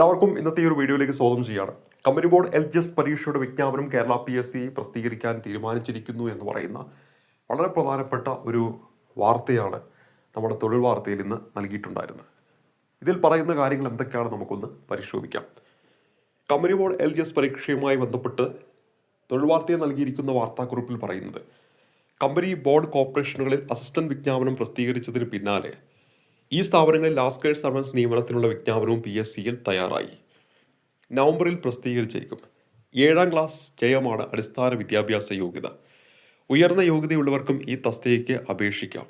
എല്ലാവർക്കും ഇന്നത്തെ ഈ ഒരു വീഡിയോയിലേക്ക് സ്വാഗതം ചെയ്യാണ് company board L G S പരീക്ഷയുടെ വിജ്ഞാപനം കേരള പി എസ് സി പ്രസിദ്ധീകരിക്കാൻ തീരുമാനിച്ചിരിക്കുന്നു എന്ന് പറയുന്ന വളരെ പ്രധാനപ്പെട്ട ഒരു വാർത്തയാണ് നമ്മുടെ തൊഴിൽ വാർത്തയിൽ ഇന്ന് നൽകിയിട്ടുണ്ടായിരുന്നത്. ഇതിൽ പറയുന്ന കാര്യങ്ങൾ എന്തൊക്കെയാണ് നമുക്കൊന്ന് പരിശോധിക്കാം. Company board L G S പരീക്ഷയുമായി ബന്ധപ്പെട്ട് തൊഴിൽ വാർത്തയെ നൽകിയിരിക്കുന്ന വാർത്താക്കുറിപ്പിൽ പറയുന്നത് കമ്പനി ബോർഡ് കോർപ്പറേഷനുകളിൽ അസിസ്റ്റന്റ് വിജ്ഞാപനം പ്രസിദ്ധീകരിച്ചതിന് പിന്നാലെ ഈ സ്ഥാപനങ്ങളിൽ ലാസ്റ്റ് ഗ്രേഡ് സർവൻസ് നിയമനത്തിനുള്ള വിജ്ഞാപനവും പി എസ് സിയിൽ തയ്യാറായി. നവംബറിൽ പ്രസിദ്ധീകരിച്ചേക്കും. ഏഴാം ക്ലാസ് ജയമാണ് അടിസ്ഥാന വിദ്യാഭ്യാസ യോഗ്യത. ഉയർന്ന യോഗ്യതയുള്ളവർക്കും ഈ തസ്തികയ്ക്ക് അപേക്ഷിക്കാം.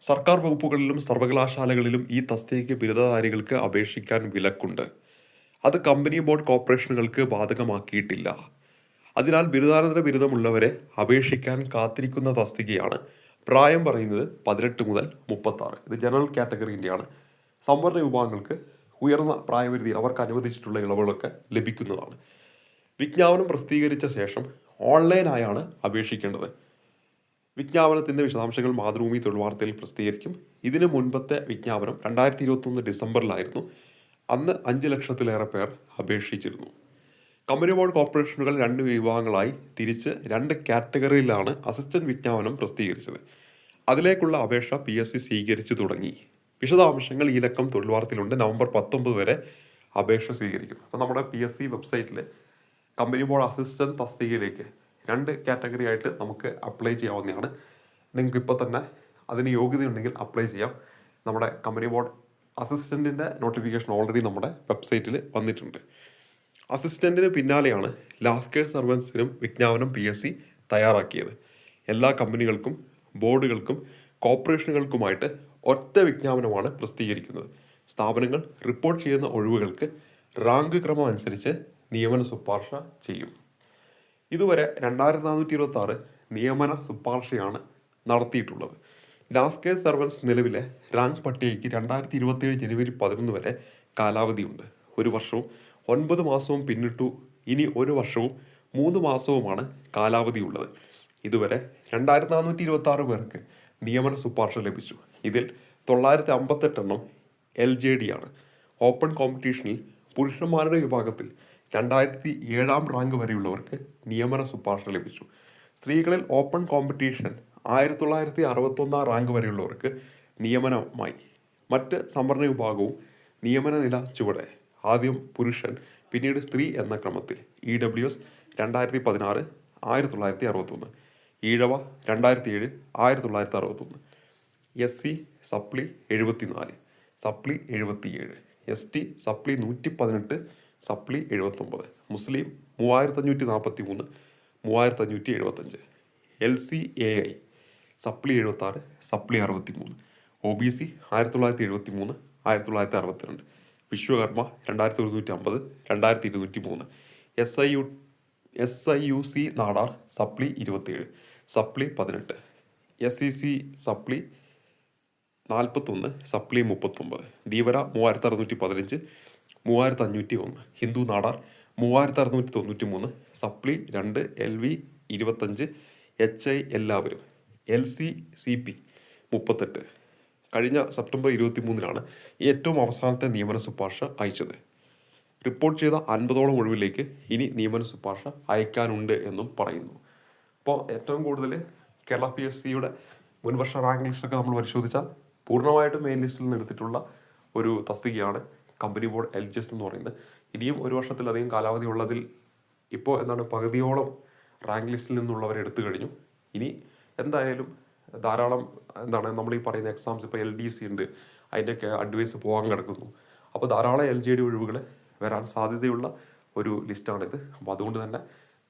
സർക്കാർ വകുപ്പുകളിലും സർവകലാശാലകളിലും ഈ തസ്തികയ്ക്ക് ബിരുദധാരികൾക്ക് അപേക്ഷിക്കാൻ വിലക്കുണ്ട്. അത് കമ്പനി ബോർഡ് കോർപ്പറേഷനുകൾക്ക് ബാധകമാക്കിയിട്ടില്ല. അതിനാൽ ബിരുദാനന്തര ബിരുദമുള്ളവരെ അപേക്ഷിക്കാൻ കാത്തിരിക്കുന്ന തസ്തികയാണ് പ്രായം പറയുന്നത് പതിനെട്ട് മുതൽ മുപ്പത്താറ്. ഇത് ജനറൽ കാറ്റഗറിന്റെയാണ് സംവരണ വിഭാഗങ്ങൾക്ക് ഉയർന്ന പ്രായപരിധി അവർക്ക് അനുവദിച്ചിട്ടുള്ള ഇളവുകളൊക്കെ ലഭിക്കുന്നതാണ്. വിജ്ഞാപനം പ്രസിദ്ധീകരിച്ച ശേഷം ഓൺലൈനായാണ് അപേക്ഷിക്കേണ്ടത്. വിജ്ഞാപനത്തിന്റെ വിശദാംശങ്ങൾ മാതൃഭൂമി തൊഴിൽ വാർത്തയിൽ പ്രസിദ്ധീകരിക്കും. ഇതിനു മുൻപത്തെ വിജ്ഞാപനം രണ്ടായിരത്തി ഇരുപത്തൊന്ന് ഡിസംബറിലായിരുന്നു. അന്ന് അഞ്ച് ലക്ഷത്തിലേറെ പേർ അപേക്ഷിച്ചിരുന്നു. കമ്പനി ബോർഡ് കോർപ്പറേഷനുകൾ രണ്ട് വിഭാഗങ്ങളായി തിരിച്ച് രണ്ട് കാറ്റഗറിയിലാണ് അസിസ്റ്റന്റ് വിജ്ഞാപനം പ്രസിദ്ധീകരിച്ചത്. അതിലേക്കുള്ള അപേക്ഷ പി എസ് സി സ്വീകരിച്ചു തുടങ്ങി. വിശദാംശങ്ങൾ ഈ ലക്കം തൊഴിൽ വാർത്തയിലുണ്ട്. നവംബർ പത്തൊമ്പത് വരെ അപേക്ഷ സ്വീകരിക്കും അപ്പോൾ നമ്മുടെ പി എസ് സി വെബ്സൈറ്റിൽ കമ്പനി ബോർഡ് അസിസ്റ്റന്റ് തസ്തികയിലേക്ക് രണ്ട് കാറ്റഗറി ആയിട്ട് നമുക്ക് അപ്ലൈ ചെയ്യാവുന്നതാണ്. നിങ്ങൾക്ക് ഇപ്പോൾ തന്നെ അതിന് യോഗ്യതയുണ്ടെങ്കിൽ അപ്ലൈ ചെയ്യാം. നമ്മുടെ കമ്പനി ബോർഡ് അസിസ്റ്റന്റിന്റെ നോട്ടിഫിക്കേഷൻ ഓൾറെഡി നമ്മുടെ വെബ്സൈറ്റിൽ വന്നിട്ടുണ്ട്. അസിസ്റ്റന്റിന് പിന്നാലെയാണ് ലാസ്റ്റ് കെയർ സർവൻസിനും വിജ്ഞാപനം പി എസ് സി തയ്യാറാക്കിയത്. എല്ലാ കമ്പനികൾക്കും ബോർഡുകൾക്കും കോർപ്പറേഷനുകൾക്കുമായിട്ട് ഒറ്റ വിജ്ഞാപനമാണ് പ്രസിദ്ധീകരിക്കുന്നത്. സ്ഥാപനങ്ങൾ റിപ്പോർട്ട് ചെയ്യുന്ന ഒഴിവുകൾക്ക് റാങ്ക് ക്രമം അനുസരിച്ച് നിയമന ശുപാർശ ചെയ്യും. ഇതുവരെ രണ്ടായിരത്തി നാനൂറ്റി ഇരുപത്തി ആറ് നിയമന ശുപാർശയാണ് നടത്തിയിട്ടുള്ളത്. ലാസ്റ്റ് കെയർ സർവൻസ് നിലവിലെ റാങ്ക് പട്ടികയ്ക്ക് രണ്ടായിരത്തി ഇരുപത്തിയേഴ് ജനുവരി പതിനൊന്ന് വരെ കാലാവധിയുണ്ട്. ഒരു വർഷവും ഒൻപത് മാസവും പിന്നിട്ടു ഇനി ഒരു വർഷവും മൂന്ന് മാസവുമാണ് കാലാവധിയുള്ളത്. ഇതുവരെ രണ്ടായിരത്തി നാനൂറ്റി ഇരുപത്തി ആറ് പേർക്ക് നിയമന ശുപാർശ ലഭിച്ചു. ഇതിൽ തൊള്ളായിരത്തി അമ്പത്തെട്ടെണ്ണം എൽ ജെ ഡി ആണ്. ഓപ്പൺ കോമ്പറ്റീഷനിൽ പുരുഷന്മാരുടെ വിഭാഗത്തിൽ രണ്ടായിരത്തി ഏഴാം റാങ്ക് വരെയുള്ളവർക്ക് നിയമന ശുപാർശ ലഭിച്ചു. സ്ത്രീകളിൽ ഓപ്പൺ കോമ്പറ്റീഷൻ ആയിരത്തി തൊള്ളായിരത്തി അറുപത്തൊന്നാം റാങ്ക് വരെയുള്ളവർക്ക് നിയമനമായി. മറ്റ് സംവരണ വിഭാഗവും നിയമന നില ചുവടെ. ആദ്യം പുരുഷൻ പിന്നീട് സ്ത്രീ എന്ന ക്രമത്തിൽ. ഇ ഡബ്ല്യു എസ് രണ്ടായിരത്തി പതിനാറ് ആയിരത്തി തൊള്ളായിരത്തി അറുപത്തൊന്ന് ഈഴവ രണ്ടായിരത്തി ഏഴ് ആയിരത്തി തൊള്ളായിരത്തി അറുപത്തൊന്ന് എസ് സി സപ്ലി എഴുപത്തിനാല് സപ്ലി എഴുപത്തിയേഴ്. എസ് ടി സപ്ലി നൂറ്റി പതിനെട്ട് സപ്ലി എഴുപത്തൊമ്പത്. മുസ്ലിം മൂവായിരത്തഞ്ഞൂറ്റി നാൽപ്പത്തി മൂന്ന് മൂവായിരത്തഞ്ഞൂറ്റി എഴുപത്തഞ്ച് L C A I supply എഴുപത്താറ് സപ്ലി അറുപത്തി മൂന്ന് ഒ ബി സി ആയിരത്തി തൊള്ളായിരത്തി എഴുപത്തി മൂന്ന് ആയിരത്തി തൊള്ളായിരത്തി അറുപത്തിരണ്ട് വിശ്വകർമ്മ രണ്ടായിരത്തി ഒരുന്നൂറ്റി അമ്പത് രണ്ടായിരത്തി ഇരുന്നൂറ്റി മൂന്ന് S I U S I U C Nadar supply ഇരുപത്തിയേഴ് സപ്ലി പതിനെട്ട്. എസ് ഇ സി സപ്ലി നാൽപ്പത്തൊന്ന് സപ്ലി മുപ്പത്തൊമ്പത്. ധീവര മൂവായിരത്തി അറുന്നൂറ്റി പതിനഞ്ച് മൂവായിരത്തി അഞ്ഞൂറ്റി ഒന്ന് ഹിന്ദു നാടാർ മൂവായിരത്തി അറുന്നൂറ്റി തൊണ്ണൂറ്റി മൂന്ന് സപ്ലി രണ്ട് എൽ വി ഇരുപത്തഞ്ച് എച്ച് ഐ എല്ലാവരും. എൽ സി സി പി മുപ്പത്തെട്ട്. കഴിഞ്ഞ സെപ്റ്റംബർ ഇരുപത്തി മൂന്നിനാണ് ഏറ്റവും അവസാനത്തെ നിയമന ശുപാർശ അയച്ചത്. റിപ്പോർട്ട് ചെയ്ത അൻപതോളം ഒഴിവിലേക്ക് ഇനി നിയമന ശുപാർശ അയക്കാനുണ്ട് എന്നും പറയുന്നു. അപ്പോൾ ഏറ്റവും കൂടുതൽ കേരള പി എസ് സിയുടെ മുൻവർഷ റാങ്ക് ലിസ്റ്റൊക്കെ നമ്മൾ പരിശോധിച്ചാൽ പൂർണമായിട്ടും മെയിൻ ലിസ്റ്റിൽ നിന്ന് എടുത്തിട്ടുള്ള ഒരു തസ്തികയാണ് company board L G S എന്ന് പറയുന്നത്. ഇനിയും ഒരു വർഷത്തിലധികം കാലാവധി ഉള്ളതിൽ ഇപ്പോൾ എന്താണ് പകുതിയോളം റാങ്ക് ലിസ്റ്റിൽ നിന്നുള്ളവരെ എടുത്തു കഴിഞ്ഞു. ഇനി എന്തായാലും ധാരാളം എന്താണ് നമ്മൾ ഈ പറയുന്ന എക്സാംസ് ഇപ്പോൾ എൽ ഡി സി ഉണ്ട്. അതിന്റെയൊക്കെ അഡ്വൈസ് പോകാൻ കിടക്കുന്നു. അപ്പോൾ ധാരാളം എൽ ജി ഡി ഒഴിവുകൾ വരാൻ സാധ്യതയുള്ള ഒരു ലിസ്റ്റാണിത് അപ്പോൾ അതുകൊണ്ട് തന്നെ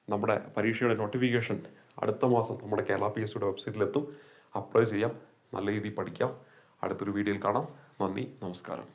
നമ്മുടെ പരീക്ഷയുടെ നോട്ടിഫിക്കേഷൻ അടുത്ത മാസം നമ്മുടെ കേരള പി എസ് സിയുടെ വെബ്സൈറ്റിലെത്തും അപ്ലൈ ചെയ്യാം. നല്ല രീതിയിൽ പഠിക്കാം. അടുത്തൊരു വീഡിയോയിൽ കാണാം. നന്ദി. നമസ്കാരം.